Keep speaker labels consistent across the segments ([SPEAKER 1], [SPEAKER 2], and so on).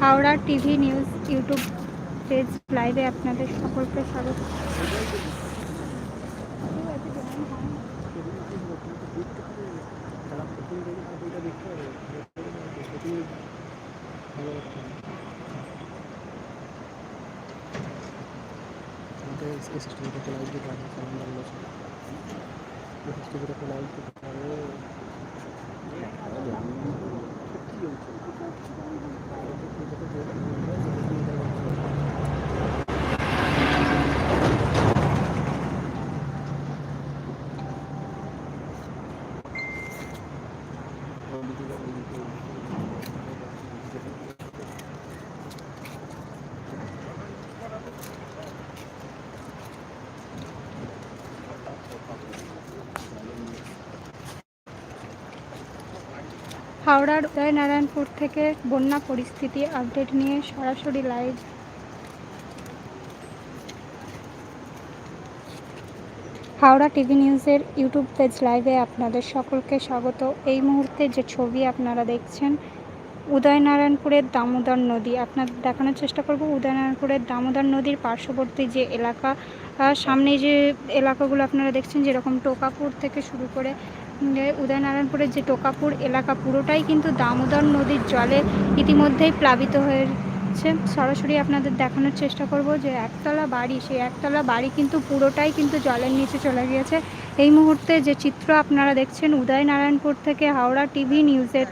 [SPEAKER 1] Howrah TV news YouTube page লাইভে আপনাদের সকলকে স্বাগত। এই সিস্টেমটা চলে আসবে মুখস্থ করে চলে আসবে হাওড়ার উদয়নারায়ণপুর থেকে বন্যা পরিস্থিতি আপডেট নিয়ে সরাসরি লাইভ। হাওড়া টিভি নিউজের ইউটিউব পেজ লাইভে আপনাদের সকলকে স্বাগত। এই মুহূর্তে যে ছবি আপনারা দেখছেন, উদয়নারায়ণপুরের দামোদর নদী। আপনাদের দেখানোর চেষ্টা করব উদয়নারায়ণপুরের দামোদর নদীর পার্শ্ববর্তী যে এলাকা সামনে যে এলাকাগুলো আপনারা দেখছেন, যেরকম টোকাপুর থেকে শুরু করে উদয়নারায়ণপুরের যে টোকাপুর এলাকা পুরোটাই কিন্তু দামোদর নদীর জলে ইতিমধ্যেই প্লাবিত হয়েছে। সরাসরি আপনাদের দেখানোর চেষ্টা করব যে একতলা বাড়ি, সেই একতলা বাড়ি কিন্তু পুরোটাই কিন্তু জলের নিচে চলে গিয়েছে। এই মুহূর্তে যে চিত্র আপনারা দেখছেন উদয়নারায়ণপুর থেকে হাওড়া টিভি নিউজের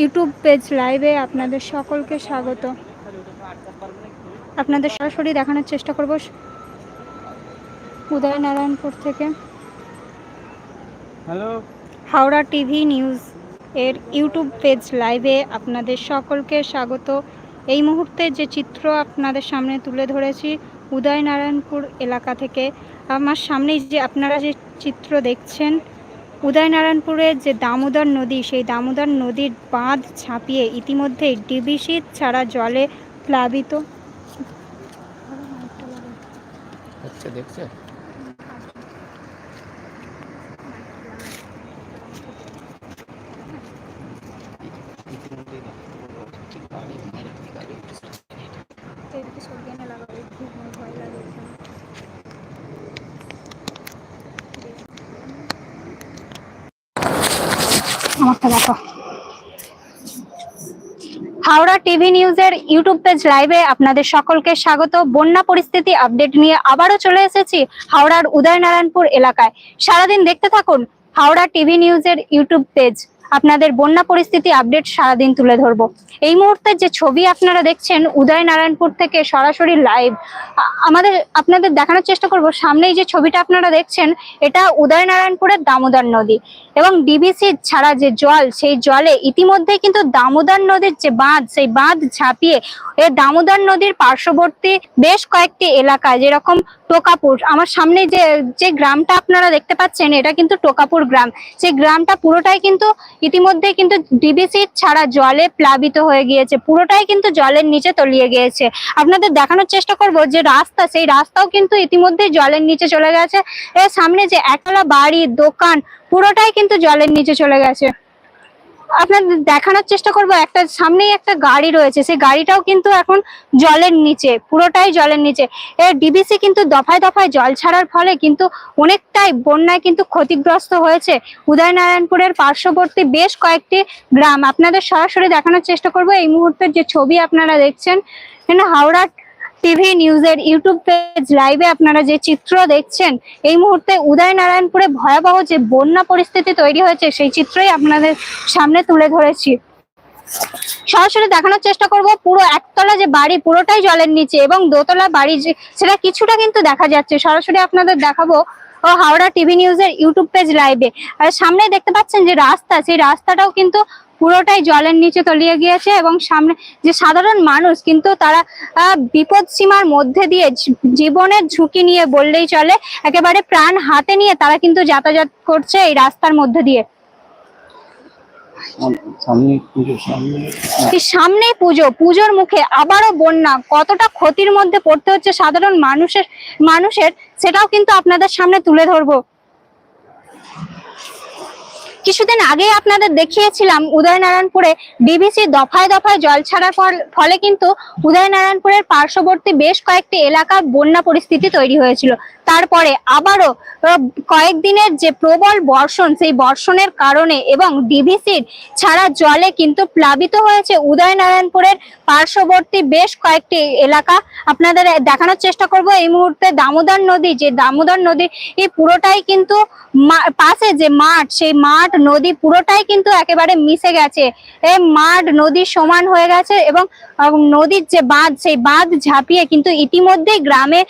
[SPEAKER 1] ইউটিউব পেজ লাইভে আপনাদের সকলকে স্বাগত। আপনাদের সরাসরি দেখানোর চেষ্টা করব উদয়নারায়ণপুর থেকে।
[SPEAKER 2] হ্যালো।
[SPEAKER 1] হাওড়া টিভি নিউজ এর ইউটিউব পেজ লাইভে আপনাদের সকলকে স্বাগত। এই মুহূর্তে যে চিত্র আপনাদের সামনে তুলে ধরেছি উদয়নারায়ণপুর এলাকা থেকে, আমার সামনেই যে আপনারা যে চিত্র দেখছেন উদয়নারায়ণপুরের যে দামোদর নদী, সেই দামোদর নদীর বাঁধ ছাপিয়ে ইতিমধ্যেই ডিবিসি ছাড়া জলে প্লাবিত। হাওড়া টিভি নিউজের ইউটিউব পেজ লাইভে আপনাদের সকলকে স্বাগত। বন্যা পরিস্থিতি আপডেট নিয়ে আবারও চলে এসেছি হাওড়ার উদয়নারায়ণপুর এলাকায়। সারাদিন দেখতে থাকুন হাওড়া টিভি নিউজের ইউটিউব পেজ। আপনাদের বন্যা পরিস্থিতি আপডেট সারাদিন তুলে ধরব। এই মুহূর্তে যে ছবি আপনারা দেখছেন, উদয়নারায়ণপুর থেকে সরাসরি লাইভ আমাদের, আপনাদের দেখানোর চেষ্টা করব। সামনেই যে ছবিটা আপনারা দেখছেন, এটা উদয়নারায়ণপুরের দামোদর নদী। এবং ডিবিসি ছাড়া যে জল, সেই জলে ইতিমধ্যে কিন্তু দামোদর নদীর যে বাঁধ, সেই বাঁধ ঝাঁপিয়ে এ দামোদর নদীর পার্শ্ববর্তী বেশ কয়েকটি এলাকায়, যেরকম টোকাপুর, আমার সামনে যে যে গ্রামটা আপনারা দেখতে পাচ্ছেন, এটা কিন্তু টোকাপুর গ্রাম। সেই গ্রামটা পুরোটাই কিন্তু ইতিমধ্যে কিন্তু ডিবিসি ছাড়া জলে প্লাবিত হয়ে গিয়েছে, পুরোটাই কিন্তু জলের নিচে তলিয়ে গিয়েছে। আপনাদের দেখানোর চেষ্টা করব যে রাস্তা, সেই রাস্তাও কিন্তু ইতিমধ্যে জলের নিচে চলে গেছে। এর সামনে যে একলা বাড়ি, দোকান, পুরোটাই কিন্তু জলের নিচে চলে গেছে। আপনাদের দেখানোর চেষ্টা করব, একটা সামনেই একটা গাড়ি রয়েছে, সেই গাড়িটাও কিন্তু এখন জলের নিচে, পুরোটাই জলের নিচে। এর ডিবিসি কিন্তু দফায় দফায় জল ছাড়ার ফলে কিন্তু অনেকটাই বন্যায় কিন্তু ক্ষতিগ্রস্ত হয়েছে। উদয়নারায়ণপুরের পার্শ্ববর্তী বেশ কয়েকটি গ্রাম। আপনাদের সরাসরি দেখানোর চেষ্টা করব, এই মুহূর্তের যে ছবি আপনারা দেখছেন হাওড়া টিভি নিউজের ইউটিউব পেজ লাইভে আপনারা যে চিত্র দেখছেন, এই মুহূর্তে উদয়নারায়ণপুরে ভয়াবহ যে বন্যা পরিস্থিতি তৈরি হয়েছে, সেই চিত্রই আপনাদের সামনে তুলে ধরেছি। সরাসরি দেখানোর চেষ্টা করব, পুরো একতলা যে বাড়ি, পুরোটাই জলের নিচে এবং দোতলা বাড়ি যে, সেটা কিছুটা কিন্তু দেখা যাচ্ছে। সরাসরি আপনাদের দেখাবো, ও হাওড়া টিভি নিউজের ইউটিউব পেজ লাইভে। আর সামনে দেখতে পাচ্ছেন যে রাস্তা, সেই রাস্তাটাও কিন্তু পুরোটাই জলের নিচে তলিয়ে গিয়েছে এবং সামনে যে সাধারণ মানুষ কিন্তু তারা বিপদ সীমার মধ্যে দিয়ে জীবনের ঝুঁকি নিয়ে বললেই চলে। একেবারে প্রাণ হাতে নিয়ে তারা কিন্তু যাতায়াত করছে এই রাস্তার মধ্যে দিয়ে।
[SPEAKER 2] সামনে পুজো
[SPEAKER 1] পুজোর মুখে আবারও বন্যা কতটা ক্ষতির মধ্যে পড়তে হচ্ছে সাধারণ মানুষের মানুষের সেটাও কিন্তু আপনাদের সামনে তুলে ধরবো। কিছুদিন আগে আপনাদের দেখিয়েছিলাম উদয়নারায়ণপুরে ডিবিসি দফায় দফায় জল ছাড়ার ফল- কিন্তু উদয়নারায়ণপুরের পার্শ্ববর্তী বেশ কয়েকটি এলাকা বন্যা পরিস্থিতি তৈরি হয়েছিল। তারপরে আবারও কয়েকদিনের যে প্রবল বর্ষণ, সেই বর্ষণের কারণে এবং ডিভিসির ছাড়া জলে কিন্তু প্লাবিত হয়েছে উদয়নারায়ণপুরের পার্শ্ববর্তী বেশ কয়েকটি এলাকা। আপনাদের দেখানোর চেষ্টা করব এই মুহূর্তে দামোদর নদী, যে দামোদর নদী এই পুরোটাই কিন্তু পাশে যে মাঠ, সেই মাঠ নদী পুরোটাই কিন্তু একেবারে মিশে গেছে। এই মাঠ নদী সমান হয়ে গেছে এবং নদীর যে বাঁধ, সেই বাঁধ ঝাঁপিয়ে কিন্তু ইতিমধ্যেই গ্রামে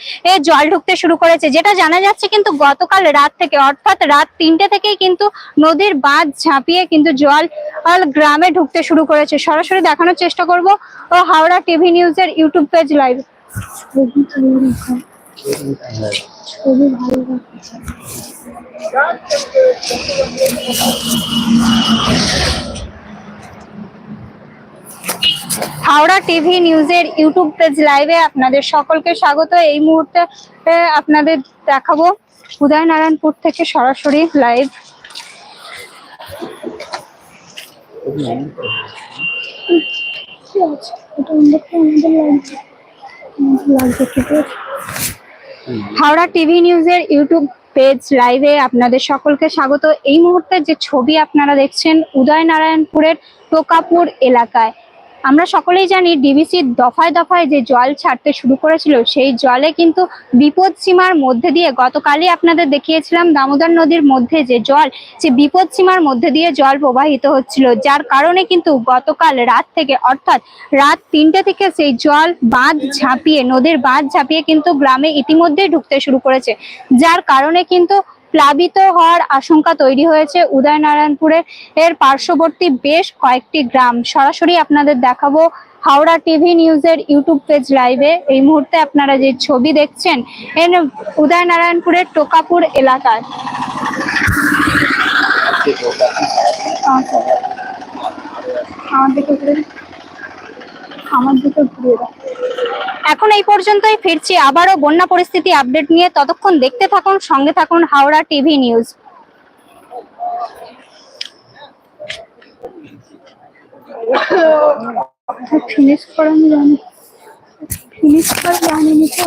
[SPEAKER 1] জল ঢুকতে শুরু করেছে। যেটা জানা যাচ্ছে কিন্তু গতকাল রাত থেকে, অর্থাৎ রাত তিনটে থেকেই কিন্তু নদীর বাঁধ ঝাঁপিয়ে কিন্তু জল গ্রামে ঢুকতে শুরু করেছে। সরাসরি দেখানোর চেষ্টা করব, ও হাওড়া টিভি নিউজের ইউটিউব পেজ লাইভ। ভালো হাওড়া টিভি নিউজের ইউটিউব পেজ লাইভে আপনাদের সকলকে স্বাগত। এই মুহূর্তে আপনাদের দেখাবো উদয়নারায়ণপুর থেকে সরাসরি লাইভ। হাওড়া টিভি নিউজের ইউটিউব পেজ লাইভে আপনাদের সকলকে স্বাগত। এই মুহূর্তে যে ছবি আপনারা দেখছেন উদয়নারায়ণপুরের টোকাপুর এলাকায় আমরা সকলেই জানি ডিবিসির দফায় দফায় যে জল ছাড়তে শুরু করেছিল, সেই জলে কিন্তু বিপদ সীমার মধ্যে দিয়ে গতকালই আপনাদের দেখিয়েছিলাম দামোদর নদীর মধ্যে যে জল সে বিপদ সীমার মধ্যে দিয়ে জল প্রবাহিত হচ্ছিল। যার কারণে কিন্তু গতকাল রাত থেকে, অর্থাৎ রাত তিনটে থেকে সেই জল বাঁধ ঝাঁপিয়ে, নদীর বাঁধ ঝাঁপিয়ে কিন্তু গ্রামে ইতিমধ্যেই ঢুকতে শুরু করেছে। যার কারণে কিন্তু প্লাবিত হওয়ার আশঙ্কা তৈরি হয়েছে উদয়নারায়ণপুরের এর পার্শ্ববর্তী বেশ কয়েকটি গ্রাম। সরাসরি আপনাদের দেখাবো হাওড়া টিভি নিউজের ইউটিউব পেজ লাইভে। এই মুহূর্তে আপনারা যে ছবি দেখছেন, এর উদয়নারায়ণপুরের টোকাপুর এলাকায়। আমার দিকে ঘুরে আমার দিকে দাও এখন এই পর্যন্তই, ফিরছি আবারও বন্যা পরিস্থিতি আপডেট নিয়ে। ততক্ষণ দেখতে থাকুন, সঙ্গে থাকুন হাওড়া টিভি নিউজ। ফিনিশ করা জানি ফিনিশ করা জানিনি তো।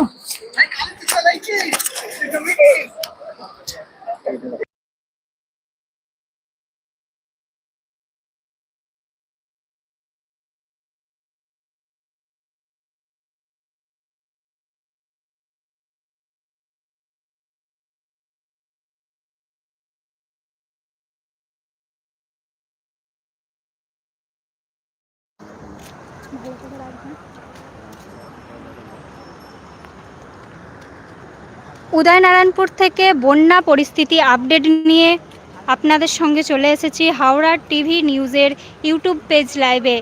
[SPEAKER 1] উদয়নারায়ণপুর থেকে বন্যা পরিস্থিতি আপডেট নিয়ে আপনাদের সঙ্গে চলে এসেছি হাওড়া টিভি নিউজের ইউটিউব পেজ লাইভে।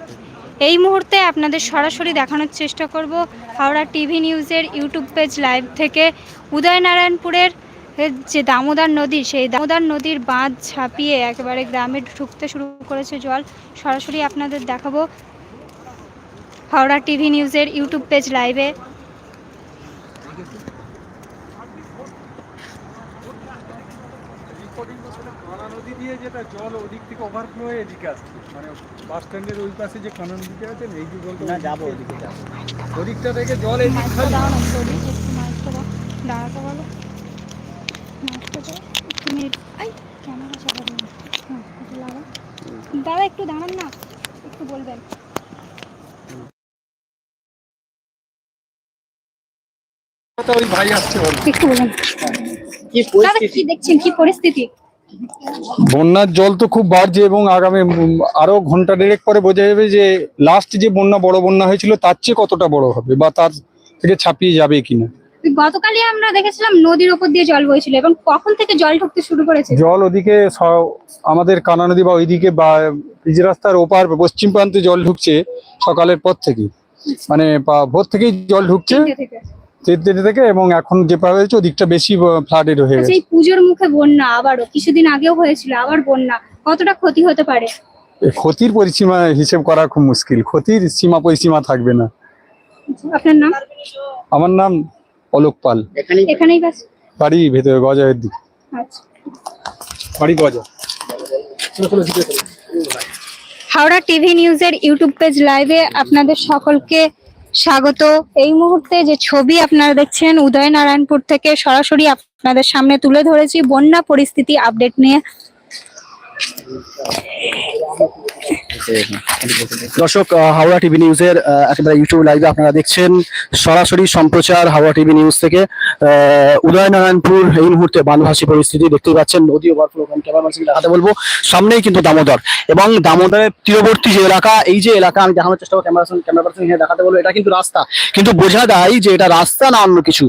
[SPEAKER 1] এই মুহূর্তে আপনাদের সরাসরি দেখানোর চেষ্টা করব হাওড়া টিভি নিউজের ইউটিউব পেজ লাইভ থেকে উদয়নারায়ণপুরের যে দামোদর নদী, সেই দামোদর নদীর বাঁধ ছাপিয়ে একেবারে গ্রামে ঢুকতে শুরু করেছে জল। সরাসরি আপনাদের দেখাবো হাওড়া টিভি নিউজের ইউটিউব পেজ লাইভে।
[SPEAKER 3] নদী দিয়ে যেটা জল ওদিক থেকে ওভারফ্লো হয়ে এদিকে আসছে। মানে বাস স্ট্যান্ডের ওই পাশে যে কানা নদীটা আছে না, এই যে জলটা না যাব ওদিকে যাব। ওদিকটা থেকে জল এদিক খালি।
[SPEAKER 1] দাঁড়াতে বলো। হ্যাঁ দাদা একটু দাঁড়ান না। একটু বলবেন।
[SPEAKER 3] তো ওই ভাই আসছে
[SPEAKER 1] একটু বলেন।
[SPEAKER 2] কি
[SPEAKER 1] কি দেখছেন? কি পরিস্থিতি?
[SPEAKER 3] বন্যার জল তো খুব বাড়ছে এবং আগামী আরও ঘণ্টা দেড়েক পরে বোঝা যাবে যে লাস্ট যে বন্যা বড় বন্যা হয়েছিল তার চেয়ে কতটা বড় হবে বা তার থেকে ছাপিয়ে যাবে কিনা?
[SPEAKER 1] গতকালই আমরা দেখেছিলাম নদীর ওপর দিয়ে জল বইছিল এবং কখন থেকে জল ঢুকতে শুরু করেছে?
[SPEAKER 3] জল ওদিকে আমাদের কানা নদী বা ওইদিকে বা পিচ রাস্তার ওপার পশ্চিম প্রান্তে জল ঢুকছে সকালের পর থেকে। মানে পা- ভোর থেকেই জল ঢুকছে।
[SPEAKER 1] থেকে
[SPEAKER 3] এবং এখন যে পাওয়া হয়েছে ওদিকটা বেশি ফ্লাডেড হয়ে
[SPEAKER 1] আচ্ছা
[SPEAKER 3] গেছে।
[SPEAKER 1] এই পুজোর মুখে বন্যা আবারও কিছুদিন আগেও হয়েছিল আবার বন্যা কতটা ক্ষতি হতে পারে?
[SPEAKER 3] ক্ষতির পরিসীমা হিসেব করা খুব মুশকিল ক্ষতির সীমা পরিসীমা থাকবে না।
[SPEAKER 1] আপনার নাম?
[SPEAKER 3] আমার নাম অলোক পাল।
[SPEAKER 2] এখানে
[SPEAKER 1] এখানেই
[SPEAKER 3] বাড়ি ভেতরে গজায়ের দিকে।
[SPEAKER 1] আচ্ছা।
[SPEAKER 3] বাড়ি গজা।
[SPEAKER 1] হাওড়া টিভি নিউজের ইউটিউব পেজ লাইভে আপনাদের সকলকে স্বাগত। এই মুহূর্তে যে ছবি আপনারা দেখছেন, উদয়নারায়ণপুর থেকে সরাসরি আপনাদের সামনে তুলে ধরেছি। বন্যা পরিস্থিতি আপডেট নিয়ে।
[SPEAKER 4] দর্শক হাওড়া টিভি নিউজের একেবারে ইউটিউব লাইভে আপনারা দেখছেন সরাসরি সম্প্রচার হাওড়া টিভি নিউজ থেকে। উদয়নারায়ণপুর এই মুহূর্তে বানভাসী পরিস্থিতি দেখতেই পাচ্ছেন, নদী ওভারফ্লো ক্যামেরাম্যানকে দেখাতে বলব। সামনেই কিন্তু দামোদর এবং দামোদরের তীরবর্তী যে এলাকা, এই যে এলাকা আমি দেখানোর চেষ্টা করব ক্যামেরা ক্যামেরা পার্সন দেখাতে বলব, এটা কিন্তু রাস্তা। কিন্তু বোঝা যায় যে এটা রাস্তা না অন্য কিছু।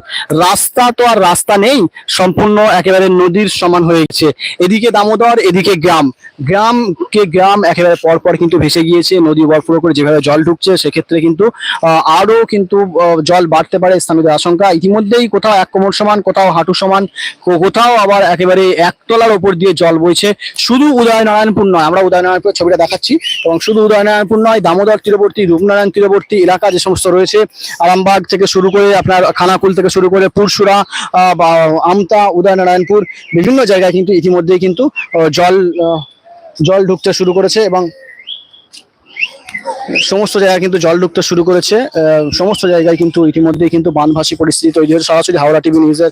[SPEAKER 4] রাস্তা তো আর রাস্তা নেই, সম্পূর্ণ একেবারে নদীর সমান হয়ে গেছে। এদিকে দামোদর, এদিকে গ্রাম। গ্রাম গ্রাম একেবারে পর পর কিন্তু ভেসে গিয়েছে, নদী ওভারফ্লো করে যেভাবে জল ঢুকছে, সেক্ষেত্রে কিন্তু আরও কিন্তু জল বাড়তে পারে স্থানীয়দের আশঙ্কা। ইতিমধ্যেই কোথাও এক কোমর সমান, কোথাও হাঁটু সমান কোথাও আবার একেবারে একতলার ওপর দিয়ে জল বইছে। শুধু উদয়নারায়ণপুর নয়, আমরা উদয়নারায়ণপুর ছবিটা দেখাচ্ছি। এবং শুধু উদয়নারায়ণপুর নয়, দামোদর তীরবর্তী, রূপনারায়ণ তীরবর্তী এলাকা যে সমস্ত রয়েছে, আরামবাগ থেকে শুরু করে আপনার খানাকুল থেকে শুরু করে পুরসুরা বা আমতা, উদয়নারায়ণপুর, বিভিন্ন জায়গায় কিন্তু ইতিমধ্যেই কিন্তু জল জল ঢুকতে শুরু করেছে এবং সমস্ত জায়গায় কিন্তু জল ঢুকতে শুরু করেছে। সমস্ত জায়গায় কিন্তু ইতিমধ্যেই কিন্তু বানভাসী পরিস্থিতি তৈরি হয়েছে। সরাসরি হাওড়া টিভি নিউজের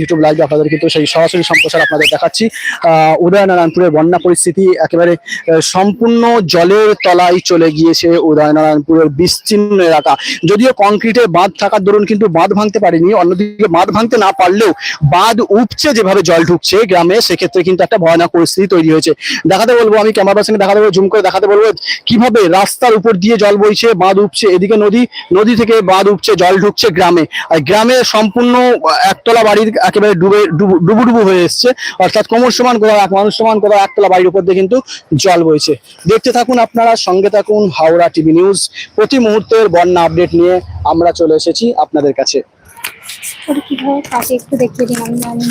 [SPEAKER 4] ইউটিউব লাইভে আপনাদের কিন্তু সেই সরাসরি সম্প্রচার আপনাদের দেখাচ্ছি। উদয়নারায়ণপুরের বন্যা পরিস্থিতি একেবারে সম্পূর্ণ জলের তলায় চলে গিয়েছে উদয়নারায়ণপুরের বিস্তীর্ণ এলাকা। যদিও কংক্রিটে বাঁধ থাকার দরুন কিন্তু বাঁধ ভাঙতে পারেনি। অন্যদিকে বাঁধ ভাঙতে না পারলেও বাঁধ উপচে যেভাবে জল ঢুকছে গ্রামে, সেক্ষেত্রে কিন্তু একটা ভয়ানক পরিস্থিতি তৈরি হয়েছে। দেখাতে বলব, আমি ক্যামেরা পার্সনে দেখাতে বলব, জুম করে দেখাতে বলব, কীভাবে রাস্তার উপর দিয়ে জল বইছে, বাঁধ উপচে এদিকে নদী নদী থেকে বাঁধ উপচে জল ঢুকছে গ্রামে। আর গ্রামে সম্পূর্ণ একতলা বাড়ির একেবারে ডুবে, ডুবু- ডুবুডুবু হয়ে এসছে। অর্থাৎ কোমর সমান কোথাও এক মানুষ সমান কোথাও একতলা বাড়ির উপর দিয়ে কিন্তু জল বইছে। দেখতে থাকুন আপনারা, সঙ্গে থাকুন হাওড়া টিভি নিউজ। প্রতি মুহূর্তের বন্যা আপডেট নিয়ে আমরা চলে এসেছি আপনাদের কাছে।
[SPEAKER 1] কীভাবে কাকে একটু দেখিয়ে দিন, আমি